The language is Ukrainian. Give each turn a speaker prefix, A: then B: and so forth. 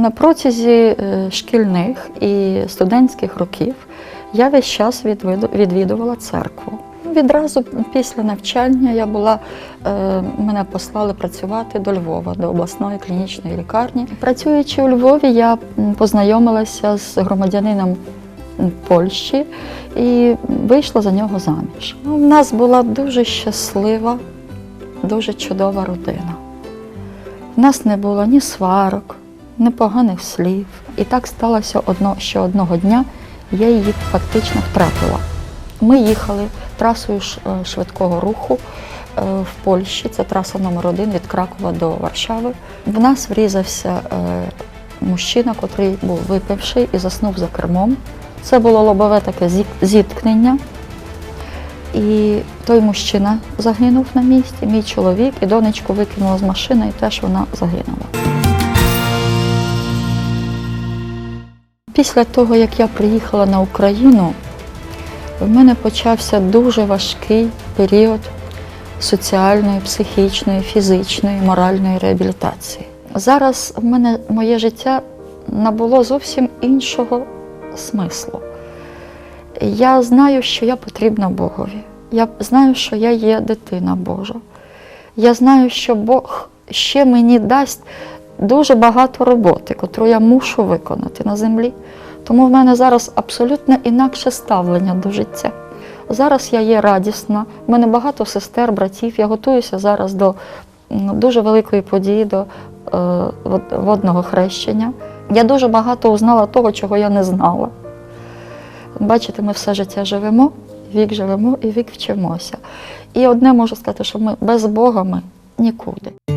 A: На протязі е, шкільних і студентських років я весь час відвідувала церкву. Відразу після навчання я була, е, мене послали працювати до Львова, до обласної клінічної лікарні. Працюючи у Львові, я познайомилася з громадянином Польщі і вийшла за нього заміж. У нас була дуже щаслива, дуже чудова родина. У нас не було ні сварок, ні поганих слів. І так сталося одно, що одного дня я її фактично втратила. Ми їхали трасою е, швидкого руху е, в Польщі, це траса номер один від Кракова до Варшави. В нас врізався е, мужчина, котрий був випивший і заснув за кермом. Це було лобове таке зіткнення. І той мужчина загинув на місці, мій чоловік, і донечку викинула з машини, і теж вона загинула. Після того, як я приїхала на Україну, в мене почався дуже важкий період соціальної, психічної, фізичної, моральної реабілітації. Зараз в мене моє життя набуло зовсім іншого смислу. Я знаю, що я потрібна Богові. Я знаю, що я є дитина Божа. Я знаю, що Бог ще мені дасть дуже багато роботи, яку я мушу виконати на землі. Тому в мене зараз абсолютно інакше ставлення до життя. Зараз я є радісна, в мене багато сестер, братів. Я готуюся зараз до дуже великої події, до е, водного хрещення. Я дуже багато узнала того, чого я не знала. Бачите, ми все життя живемо, вік живемо і вік вчимося. І одне можу сказати, що ми без Бога ми нікуди.